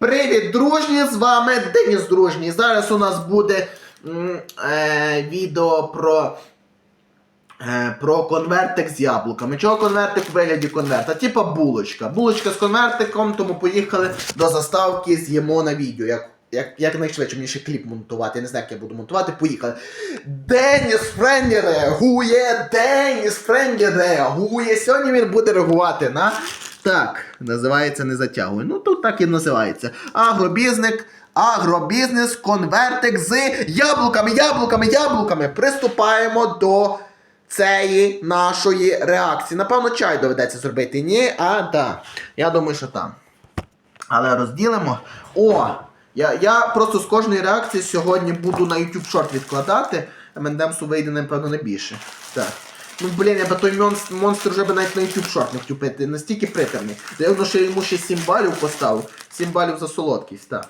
Привіт, дружні! З вами Деніс Дружній. Зараз у нас буде е, відео про, е, про конвертик з яблуками. Чого конвертик у вигляді конверта? Типа булочка. Булочка з конвертиком, тому поїхали до заставки, з'їмо на відео. Як, як, як найшвидше мені ще кліп монтувати. Я не знаю, як я буду монтувати. Поїхали. Деніс Френді реагує! Деніс Френді реагує! Сьогодні він буде реагувати на. Так, називається не затягуй. Ну тут так і називається. Агробізник, агробізнес, конвертик з яблуками, яблуками, яблуками. Приступаємо до цієї нашої реакції. Напевно, чай доведеться зробити. Ні, а так. Я думаю, що там. Але розділимо. О! Я, я просто з кожної реакції сьогодні буду на YouTube Short відкладати. Мендемсу вийде, напевно, не більше. Так. Ну, блін, я би той монстр, монстр вже би навіть на YouTube Short не. Настільки притерний. Дивно, що я йому ще 7 балів поставив. 7 балів за солодкість, так.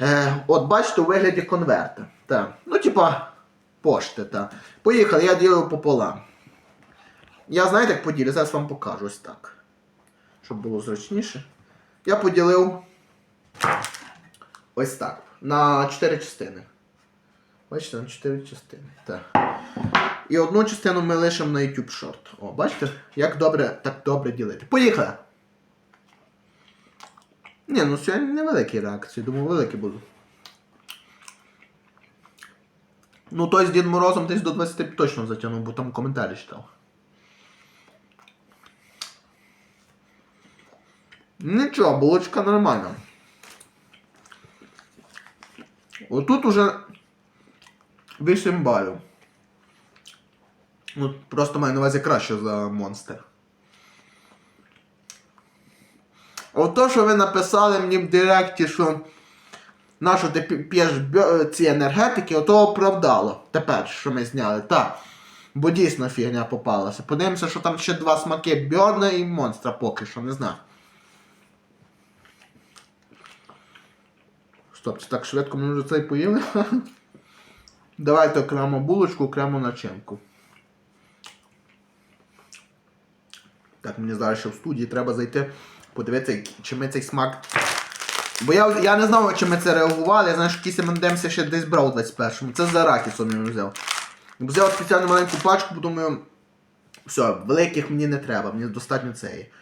Е, от бачите, у вигляді конверта. Так. Ну, типа, пошти, так. Поїхали, я ділю пополам. Я знаєте, як поділю? Зараз вам покажу ось так. Щоб було зручніше. Я поділив ось так. На 4 частини. Бачите, на 4 частини. Так. І одну частину ми лишимо на YouTube Short. О, бачите, як добре, так добре ділити. Поїхали! Ні, ну сьогодні невеликі реакції, думаю, великі будуть. Ну, той з Дід Морозом десь до 20 точно затягнув, бо там коментарі читав. Нічого, булочка нормальна. Отут уже 8 балів. Ну, просто маю на увазі краще за монстр. От то, що ви написали мені в Директі, що нащо ти п'єш ці енергетики, ото оправдало. Тепер, що ми зняли. Так. Бо дійсно фігня попалася. Подивимося, що там ще два смаки Бьорна і монстра поки що, не знаю. Стоп, так швидко ми вже цей поїли. Давайте окремо булочку, окремо начинку. Так, мені зараз ще в студії треба зайти, подивитися, чи ми цей смак. Бо я, я не знав, чи ми це реагували, я знаю, що якийсь МНДМС ще десь брав у 21-му. Це за ракісом я взяв. Взяв спеціальну маленьку пачку, бо думаю, все, великих мені не треба, мені достатньо цієї.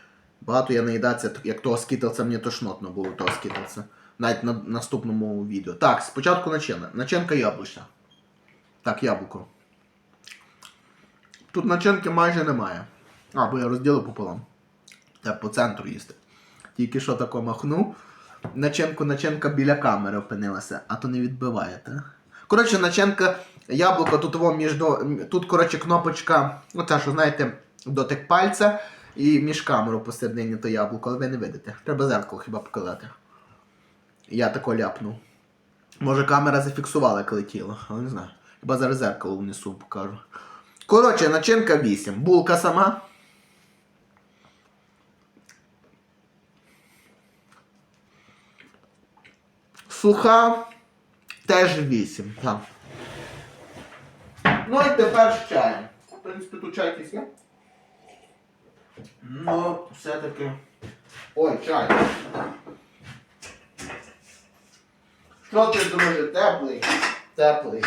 Багато я наїдатися, як того скітлця, мені тошнотно було того скітлця. Навіть на наступному відео. Так, спочатку начинка. Начинка яблучна. Так, яблуко. Тут начинки майже немає. А, бо я розділив пополам. Треба по центру їсти. Тільки що тако махнув. Начинку, начинка біля камери опинилася, а то не відбиває, так? Коротше, начинка яблуко, тут во між до- Тут, коротше, кнопочка, оця, що знаєте, дотик пальця і між камерою посередині то яблуко, але ви не видите. Треба зеркало хіба показати. Я тако ляпнув. Може камера зафіксувала, як летіло, але не знаю. Хіба зараз зеркало внесу покажу. Коротше, начинка 8. Булка сама. Суха теж 8. Так. Ну і тепер з чаєм. В принципі, тут чай якийсь є. Ну, все-таки. Ой, чай. Що ти, друже, теплий? Теплий.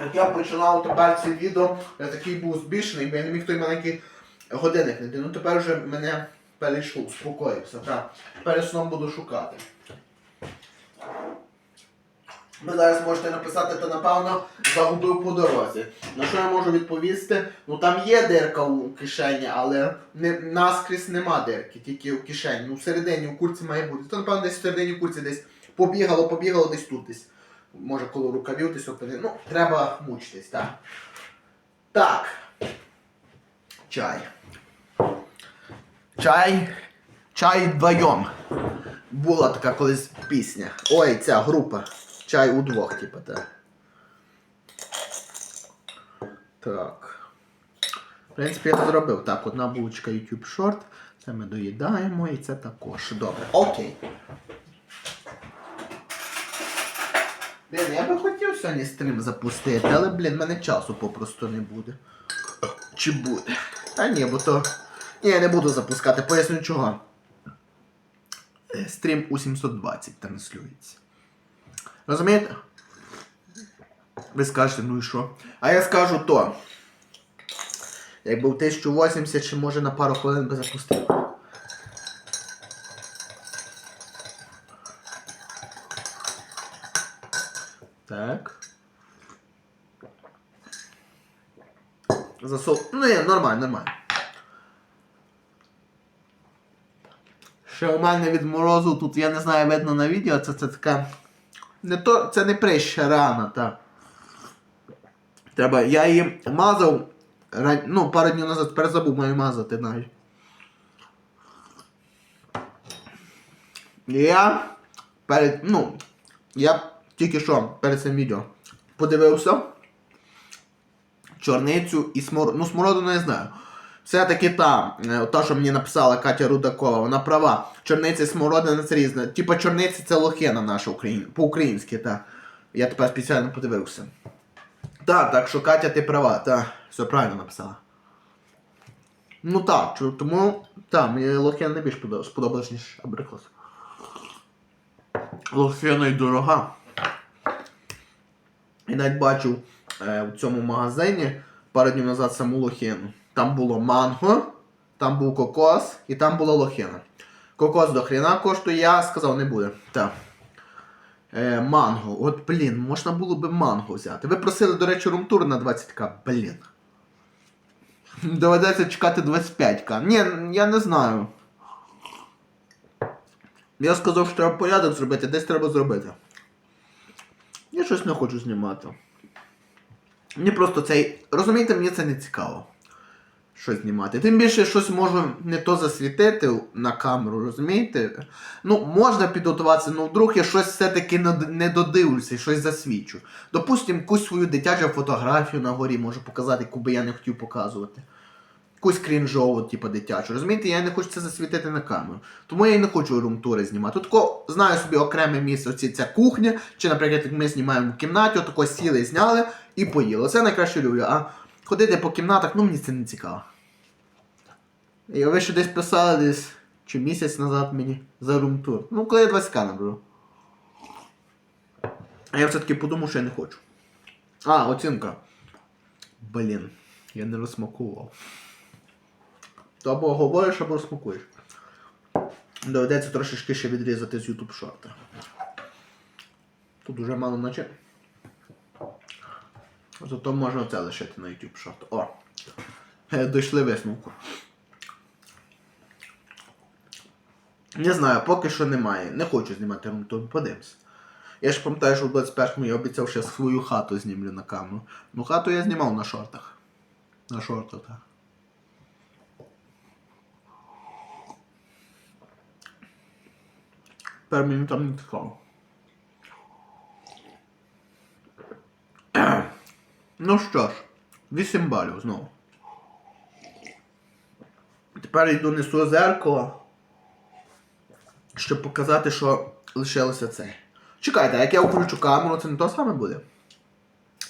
Як я починав тепер це відео, я такий був збільшений, бо я не міг той маленький годинник знайти. Ну тепер вже мене перейшов, успокоївся. Так. Перед сном буду шукати. Ви зараз можете написати, то напевно загубив по дорозі. На що я можу відповісти? Ну там є дирка у кишені, але не, наскрізь нема дирки, тільки в кишені. Ну всередині у курці має бути. То напевно десь всередині курці десь побігало, побігало десь тут десь. Може коло рукавів десь опини. Ну, треба мучитись, так. Так. Чай. Чай. Чай вдвоєм. Була така колись пісня. Ой, ця група. Чай удвох, типу, так. Так. В принципі, я зробив. Так, одна булочка YouTube Short. Це ми доїдаємо і це також. Добре. Окей. Блін, я би хотів сьогодні стрім запустити, але, блін, мене часу попросту не буде. Чи буде? Та ні, бо то Ні, я не буду запускати, поясню чого. Е, Стрім у 720 транслюється. Розумієте? Ви скажете, ну і що? А я скажу то. Якби в 1080 ще може на пару хвилин би запустив. Так. Засол... Ну, ні, нормально, нормально. Мене від морозу тут, я не знаю, видно на відео, це, це така. Не то, це не прища рана, так. Треба. Я її мазав. Ну, пару днів назад тепер забув маю мазати навіть. Я перед. Ну, я тільки що перед цим відео подивився чорницю і смородину. Ну, смородину я знаю. Все-таки та, е, та, що мені написала Катя Рудакова, вона права. Чорниця і смородина це різне. Типа чорниця це лохина наша україн... по-українськи, та. Я тепер спеціально подивився. Так, так що Катя, ти права, та, все правильно написала. Ну так, тому так, мені лохина не більш сподобалась, ніж абрикос. Лохина й дорога. І навіть бачив е, в цьому магазині пару днів назад саму лохину. Там було манго, там був кокос і там була лохина. Кокос до хрена коштує, я сказав, не буде. Так. Е, манго. От, блін, можна було би манго взяти. Ви просили, до речі, румтур на 20к. Блін. Доведеться чекати 25к. Ні, я не знаю. Я сказав, що треба порядок зробити, десь треба зробити. Я щось не хочу знімати. Мені просто цей. Розумієте, мені це не цікаво. Щось знімати. Тим більше щось можу не то засвітити на камеру, розумієте? Ну, можна підготуватися, але вдруг я щось все-таки не додивлюся щось засвічу. Допустим, якусь свою дитячу фотографію на горі можу показати, яку би я не хотів показувати. Якусь крінжову, типу, дитячу. Розумієте, я не хочу це засвітити на камеру. Тому я і не хочу румтури знімати. Тут знаю собі окреме місце, оці ця кухня, чи, наприклад, ми знімаємо в кімнаті, отако сіли, зняли і поїли. Це найкраще люблю. А ходити по кімнатах, ну мені це не цікаво. І ви ще десь писали десь чи місяць назад мені за румтур. Ну, коли я 20к наберу. А я все-таки подумав, що я не хочу. А, оцінка. Блін, я не розсмакував. То або говориш, або розсмакуєш. Доведеться трошечки ще відрізати з YouTube шорта. Тут уже мало наче. Зато можна це лишити на YouTube шорт. О! Е, Дійшли висновку. Не знаю, поки що немає. Не хочу знімати румтур, подивимось. Я ж пам'ятаю, що в 21-му я обіцяв ще свою хату знімлю на камеру. Ну хату я знімав на шортах. На шортах, так. Тепер мені там не цікаво. Ну що ж, 8 балів знову. Тепер йду несу зеркало, щоб показати, що лишилося це. Чекайте, як я включу камеру, це не то саме буде.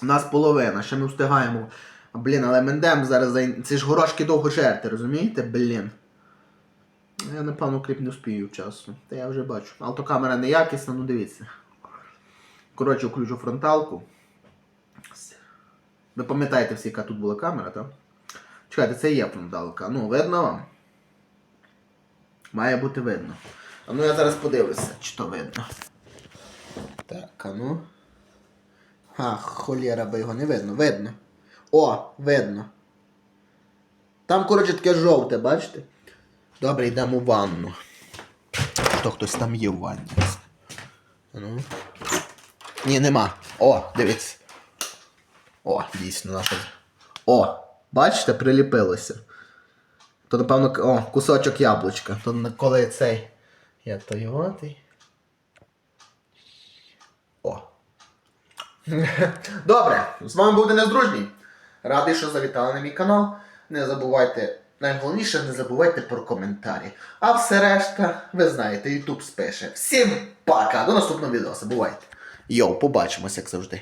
У нас половина, ще ми встигаємо. Блін, але мендем зараз за... Це ж горошки довго жерти, розумієте? Блін. Я напевно кліп не вспію часу. Та я вже бачу. Автокамера неякісна, ну дивіться. Коротше, включу фронталку. Ви пам'ятаєте всі, яка тут була камера, так? Чекайте, це є фронталка. Ну, видно вам? Має бути видно. А ну я зараз подивлюся, чи то видно. Так, а ну. А, холєра би його не видно. Видно. О, видно. Там, коротше, таке жовте, бачите? Добре, йдемо в ванну. То хтось там є в ванні. Ну. Ні, нема. О, дивіться. О, дійсно наша. О, бачите, приліпилося. То, напевно, о, кусочок яблучка. То коли цей. Як то його ти? О. Добре, з вами був Денис. Радий, що завітали на мій канал. Не забувайте, найголовніше, не забувайте про коментарі. А все решта, ви знаєте, YouTube спише. Всім пока! До наступного відео. Бувайте. Йоу, побачимось, як завжди.